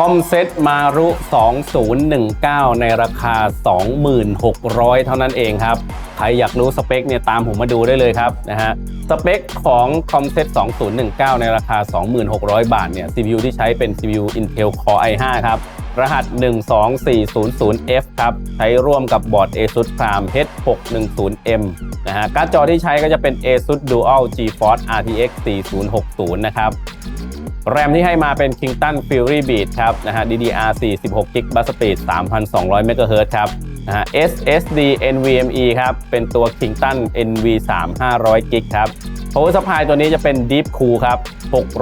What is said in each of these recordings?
คอมเซ็ตมารุ 2019 ในราคา 26,000 เท่านั้นเองครับ ใครอยากรู้สเปคเนี่ยตามผมมาดูได้เลยครับนะฮะ สเปคของคอมเซ็ต2019 ในราคา 26,000 บาทเนี่ย CPU ที่ใช้เป็น CPU Intel Core i5 ครับ รหัส 12400F ครับ ใช้ร่วมกับบอร์ด ASUS Prime H610M นะฮะ การ์ดจอที่ใช้ก็จะเป็น ASUS Dual GeForce RTX 4060 นะครับ แรมที่ให้มาเป็น Kingston Fury Beat ครับนะฮะ DDR4 16 GB bus speed 3,200 MHz ครับนะฮะ SSD NVMe ครับ เป็นตัว Kingston NV3 500 GB ครับ Power Supply ตัวนี้จะเป็น Deep Cool ครับ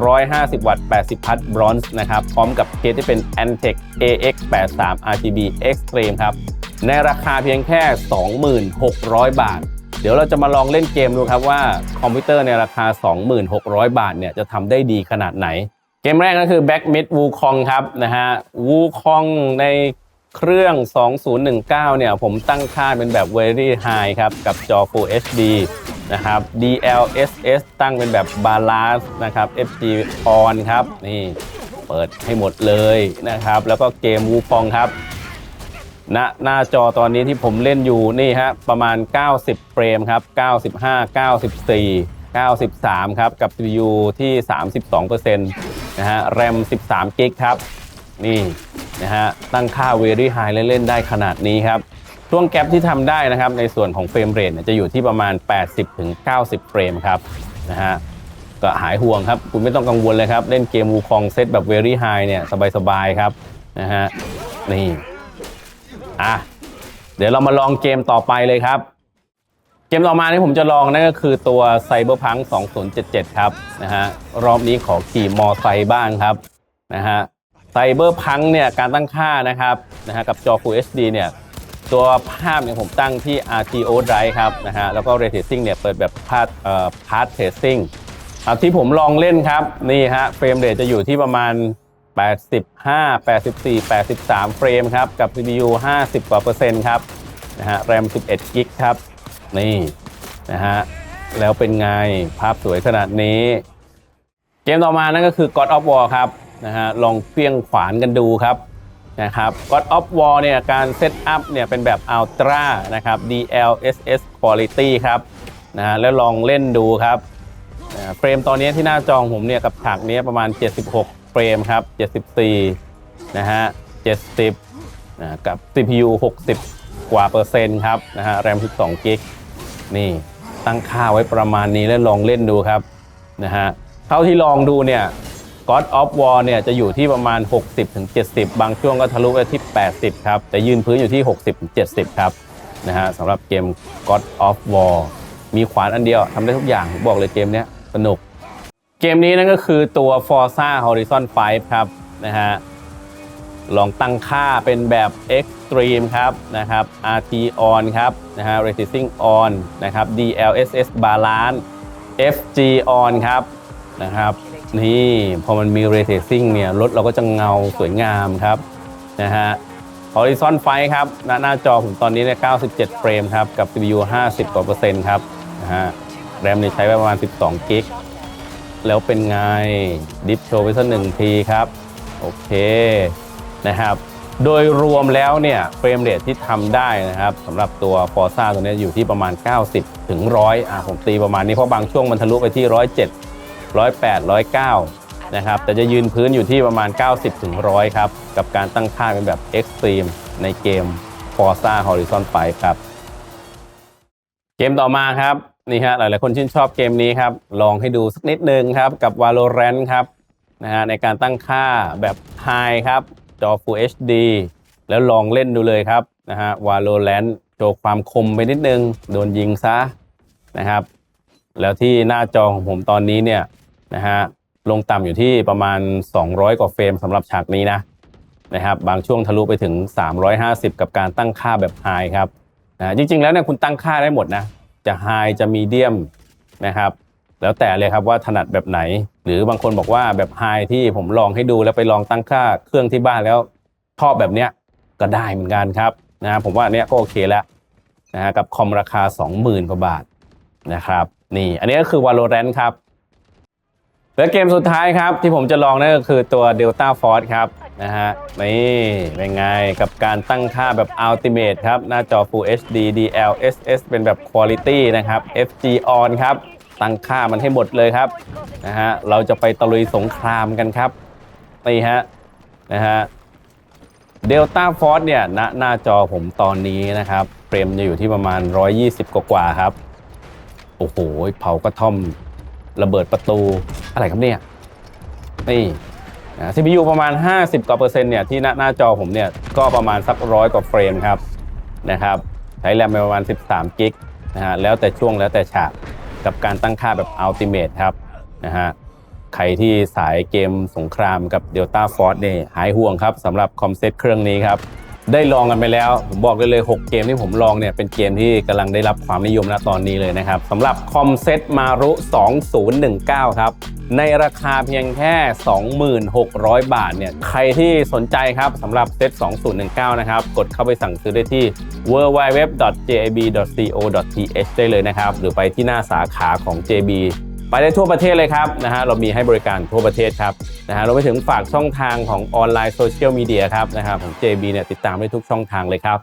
650 วัตต์ 80 พัทบรอนซ์นะครับ พร้อมกับเคสที่เป็น Antec AX83 RGB Extreme ครับ ในราคาเพียงแค่ 26,000 บาทเดี๋ยวเราจะมาลองเล่นเกมดูครับว่าคอมพิวเตอร์ในราคา 26,000 บาทเนี่ยจะทำได้ดีขนาดไหน เกมแรกก็คือ Back Mid Wukong ครับนะฮะ Wukong ในเครื่อง 2019 เนี่ย ผมตั้งค่าเป็นแบบ Very High ครับ กับจอ Full HD นะครับ DLSS ตั้งเป็นแบบ Balance นะครับ FG On ครับ นี่เปิดให้หมดเลยนะครับ แล้วก็เกม Wukong ครับณหน้าจอตอนนี้ที่ผมเล่นอยู่นี่ฮะประมาณ 90 เฟรมครับ 95 94 93 ครับ กับ CPU ที่ 32% นะฮะ RAM 13กิกครับ นี่นะฮะตั้งค่า Very High เล่นๆได้ขนาดนี้ครับ ช่วงแกลบที่ทำได้นะครับ ในส่วนของเฟรมเรทเนี่ยจะอยู่ที่ประมาณ 80-90 เฟรมครับนะฮะก็หายห่วงครับ คุณไม่ต้องกังวลเลยครับ เล่นเกมวูคองเซตแบบ Very High เนี่ยสบายๆครับนะฮะนี่อะเดี๋ยวเรามาลองเกมต่อไปเลยครับ เกมต่อมาที่ผมจะลองนั่นก็คือตัว Cyberpunk 2077 ครับนะฮะรอบนี้ขอขี่มอไซค์บ้างครับนะฮะ Cyberpunk เนี่ยการตั้งค่านะครับนะฮะกับจอ Full HD เนี่ยตัวภาพเนี่ยผมตั้งที่ RTO Drive ครับนะฮะแล้วก็ Ray Tracing เนี่ยเปิดแบบพาร์ทเอ่อ Path Tracing เอาที่ผมลองเล่นครับ นี่ฮะเฟรมเรทจะอยู่ที่ประมาณ 85 84 83 เฟรมครับ กับ CPU 50 กว่าเปอร์เซ็นต์ครับนะฮะ RAM 11 กิกครับ นี่นะฮะแล้วเป็นไงภาพสวยขนาดนี้ เกมต่อมานั่นก็คือ God of War ครับนะฮะลองเพียงขวานกันดูครับนะครับ God of War เนี่ยการเซตอัพเนี่ยเป็นแบบ Ultra นะครับ DLSS Quality ครับนะฮะแล้วลองเล่นดูครับนะเฟรมตอนนี้ที่หน้าจองผมเนี่ยกับฉากนี้ประมาณ 76 เฟรมครับ 74 นะฮะ 70นะกับ CPU 60 กว่าเปอร์เซ็นต์ครับนะฮะ RAM 12 กิก นี่ตั้งค่าไว้ประมาณนี้แล้วลองเล่นดูครับนะฮะเท่าที่ลองดูเนี่ย God of War เนี่ยจะอยู่ที่ประมาณ 60-70 บางช่วงก็ทะลุไปที่ 80 ครับ แต่ยืนพื้นอยู่ที่ 60-70 ครับนะฮะสำหรับเกม God of War มีขวานอันเดียวทำได้ทุกอย่างบอกเลยเกมนี้สนุก เกมนี้นั่นก็คือตัว Forza Horizon 5 ครับนะฮะ ลองตั้งค่าเป็นแบบ Extreme ครับนะครับ RT on ครับนะฮะ Ray Tracing on นะครับ DLSS Balance FG on ครับนะครับนี่พอมันมี Ray Tracing เนี่ยรถเราก็จะเงาสวยงามครับนะฮะ Horizon 5ครับหน้าหน้าจอผมตอนนี้เนี่ย97 เฟรมครับ กับ CPU 50 กว่าเปอร์เซ็นต์ครับนะฮะแรมเนี่ยใช้ไปประมาณ 12 กิกแล้วเป็นไงดิฟโชว์ไปสักหนึ่งทีครับ โอเค นะครับ โดยรวมแล้วเนี่ยเฟรมเรทที่ทำได้นะครับสำหรับตัว Forza ตัวนี้อยู่ที่ประมาณ 90 ถึง 100อะผมตีประมาณนี้เพราะบางช่วงมันทะลุไปที่ 107 108 109 นะครับ แต่จะยืนพื้นอยู่ที่ประมาณ 90 ถึง 100 ครับ กับการตั้งค่าเป็นแบบ Extreme ในเกม Forza Horizon 5ครับ เกมต่อมาครับนี่ฮะหลาย ๆ คนชื่นชอบเกมนี้ครับ ลองให้ดูสักนิดนึงครับกับ Valorant ครับนะฮะในการตั้งค่าแบบ High ครับ จอ Full HD แล้วลองเล่นดูเลยครับนะฮะ Valorant โชว์ความคมไปนิดนึง โดนยิงซะนะครับ แล้วที่หน้าจอของผมตอนนี้เนี่ยนะฮะลงต่ำอยู่ที่ประมาณ 200 กว่าเฟรมสำหรับฉากนี้นะนะครับบางช่วงทะลุไปถึง 350 กับการตั้งค่าแบบ High ครับนะจริงๆแล้วเนี่ยคุณตั้งค่าได้หมดนะ จะ High จะ Medium นะครับ แล้วแต่เลยครับว่าถนัดแบบไหน หรือบางคนบอกว่าแบบ High ที่ผมลองให้ดูแล้วไปลองตั้งค่าเครื่องที่บ้านแล้วชอบแบบเนี้ยก็ได้เหมือนกันครับนะผมว่าอันเนี้ยก็โอเคแล้วนะฮะกับคอมราคา 20,000กว่าบาทนะครับนี่อันนี้ก็คือ Valorant ครับ และเกมสุดท้ายครับที่ผมจะลองนั่นก็คือตัว Delta Force ครับนะฮะนี่เป็นไงกับการตั้งค่าแบบ Ultimate ครับ หน้าจอ Full HD DLSS เป็นแบบ Quality นะครับ FG On ครับ ตั้งค่ามันให้หมดเลยครับนะฮะเราจะไปตะลุยสงครามกันครับนี่ฮะนะฮะ Delta Force เนี่ยณหน้าจอผมตอนนี้นะครับเฟรมจะอยู่ที่ประมาณ 120 กว่าๆครับ โอ้โหเผากระท่อมระเบิดประตูอะไรครับเนี่ยนี่นะ CPU ประมาณ 50 กว่าเปอร์เซ็นต์เนี่ยที่หน้าหน้าจอผมเนี่ยก็ประมาณสักร้อยกว่าเฟรมครับนะครับใช้แรมไปประมาณ 13 กิกนะฮะแล้วแต่ช่วงแล้วแต่ฉาก กับการตั้งค่าแบบอัลติเมทครับนะฮะใครที่สายเกมสงครามกับ Delta Force เนี่ยหายห่วงครับสำหรับคอมเซ็ตเครื่องนี้ครับ ได้ลองกันไปแล้ว ผมบอกได้เลย 6 เกมที่ผมลองเนี่ยเป็นเกมที่กำลังได้รับความนิยมณตอนนี้เลยนะครับสำหรับคอมเซ็ตมารุ 2019 ครับ ในราคาเพียงแค่ 26,000 บาทเนี่ยใครที่สนใจครับสำหรับเซ็ต2019 นะครับ กดเข้าไปสั่งซื้อได้ที่ www.jab.co.th ได้เลยนะครับ หรือไปที่หน้าสาขาของ JB ไปได้ทั่วประเทศเลยครับนะฮะเรามีให้บริการทั่วประเทศครับนะฮะเราไปถึงฝากช่องทางของออนไลน์โซเชียลมีเดียครับนะครับของ JB เนี่ยติดตามได้ทุกช่องทางเลยครับ